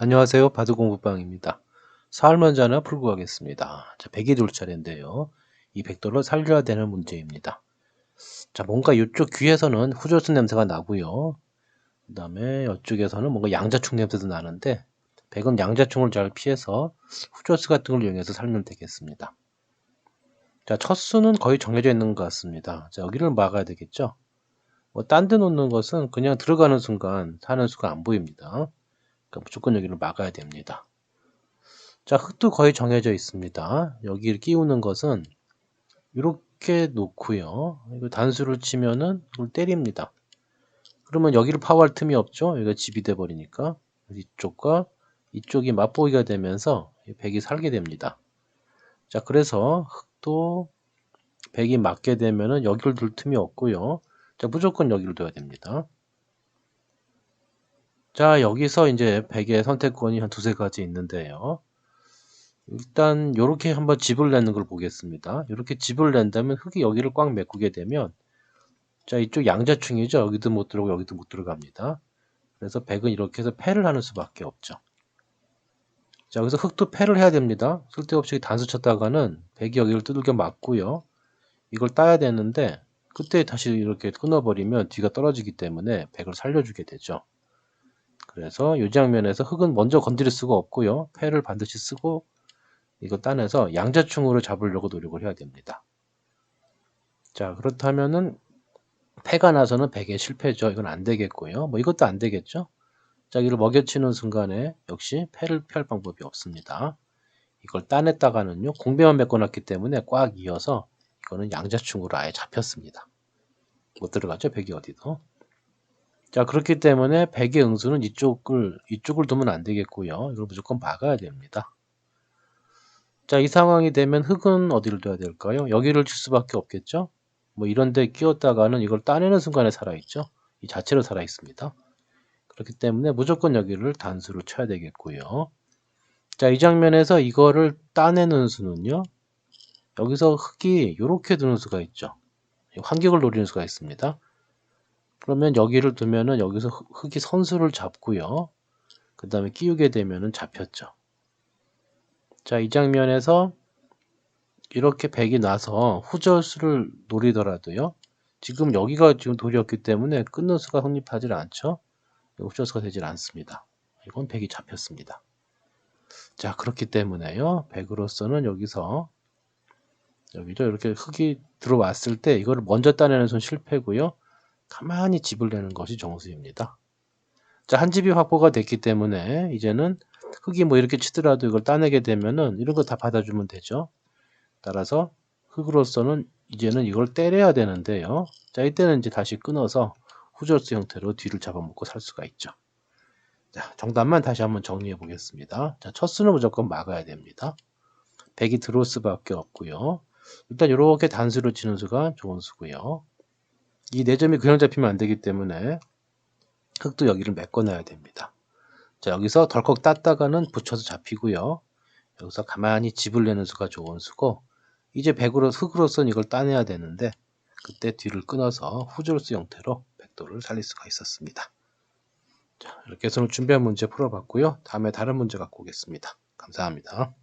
안녕하세요. 바둑공부방입니다. 사흘 먼저 하나 풀고 가겠습니다. 자, 100이 둘 차례인데요. 이 백도를 살려야 되는 문제입니다. 자, 뭔가 이쪽 귀에서는 후조수 냄새가 나고요. 그 다음에 이쪽에서는 뭔가 양자충 냄새도 나는데 백은 양자충을 잘 피해서 후조수 같은 걸 이용해서 살면 되겠습니다. 자, 첫 수는 거의 정해져 있는 것 같습니다. 자, 여기를 막아야 되겠죠. 뭐, 딴 데 놓는 것은 그냥 들어가는 순간 사는 수가 안 보입니다. 그러니까 무조건 여기를 막아야 됩니다. 자, 흙도 거의 정해져 있습니다. 여기를 끼우는 것은 이렇게 놓고요. 이거 단수를 치면은 이걸 때립니다. 그러면 여기를 파워할 틈이 없죠. 여기가 집이 돼 버리니까 이쪽과 이쪽이 맛보기가 되면서 백이 살게 됩니다. 자, 그래서 흙도 백이 맞게 되면은 여기를 둘 틈이 없고요. 자, 무조건 여기를 둬야 됩니다. 자, 여기서 이제 베개 선택권이 한 두세 가지 있는데요. 일단 이렇게 한번 집을 내는 걸 보겠습니다. 이렇게 집을 낸다면 흙이 여기를 꽉 메꾸게 되면 자 이쪽 양자충이죠. 여기도 못 들어오고 여기도 못 들어갑니다. 그래서 백은 이렇게 해서 패를 하는 수밖에 없죠. 자 여기서 흙도 패를 해야 됩니다. 쓸데없이 단수 쳤다가는 백이 여기를 두들겨 맞고요. 이걸 따야 되는데 그때 다시 이렇게 끊어버리면 뒤가 떨어지기 때문에 백을 살려주게 되죠. 그래서 이 장면에서 흙은 먼저 건드릴 수가 없고요. 패를 반드시 쓰고 이거 따내서 양자충으로 잡으려고 노력을 해야 됩니다. 자 그렇다면은 패가 나서는 백에 실패죠. 이건 안 되겠고요. 뭐 이것도 안 되겠죠. 자 이를 먹여치는 순간에 역시 패를 피할 방법이 없습니다. 이걸 따냈다가는요 공배만 메꿔놨기 때문에 꽉 이어서 이거는 양자충으로 아예 잡혔습니다. 못 들어가죠 백이 어디도. 자 그렇기 때문에 백의 응수는 이쪽을 이쪽을 두면 안 되겠고요. 이걸 무조건 막아야 됩니다. 자 이 상황이 되면 흙은 어디를 둬야 될까요? 여기를 칠 수밖에 없겠죠. 뭐 이런 데 끼웠다가는 이걸 따내는 순간에 살아있죠. 이 자체로 살아있습니다. 그렇기 때문에 무조건 여기를 단수로 쳐야 되겠고요. 자 이 장면에서 이거를 따내는 수는요. 여기서 흙이 이렇게 두는 수가 있죠. 환경을 노리는 수가 있습니다. 그러면 여기를 두면은 여기서 흙이 선수를 잡고요. 그 다음에 끼우게 되면은 잡혔죠. 자, 이 장면에서 이렇게 백이 나서 후절수를 노리더라도요. 지금 여기가 지금 돌이었기 때문에 끊는 수가 성립하지 않죠. 후절수가 되질 않습니다. 이건 백이 잡혔습니다. 자, 그렇기 때문에요. 백으로서는 여기서 여기죠. 이렇게 흙이 들어왔을 때 이거를 먼저 따내는 손 실패고요. 가만히 집을 내는 것이 정수입니다. 자, 한 집이 확보가 됐기 때문에 이제는 흙이 뭐 이렇게 치더라도 이걸 따내게 되면은 이런 거 다 받아주면 되죠. 따라서 흙으로서는 이제는 이걸 때려야 되는데요. 자, 이때는 이제 다시 끊어서 후절수 형태로 뒤를 잡아먹고 살 수가 있죠. 자, 정답만 다시 한번 정리해 보겠습니다. 자, 첫 수는 무조건 막아야 됩니다. 백이 들어올 수밖에 없고요. 일단 이렇게 단수로 치는 수가 좋은 수고요. 이 4점이 그냥 잡히면 안 되기 때문에 흙도 여기를 메꿔놔야 됩니다. 자 여기서 덜컥 땄다가는 붙여서 잡히고요. 여기서 가만히 집을 내는 수가 좋은 수고 이제 백으로 흙으로서는 이걸 따내야 되는데 그때 뒤를 끊어서 후절수 형태로 백도를 살릴 수가 있었습니다. 자 이렇게 해서 준비한 문제 풀어봤고요. 다음에 다른 문제 갖고 오겠습니다. 감사합니다.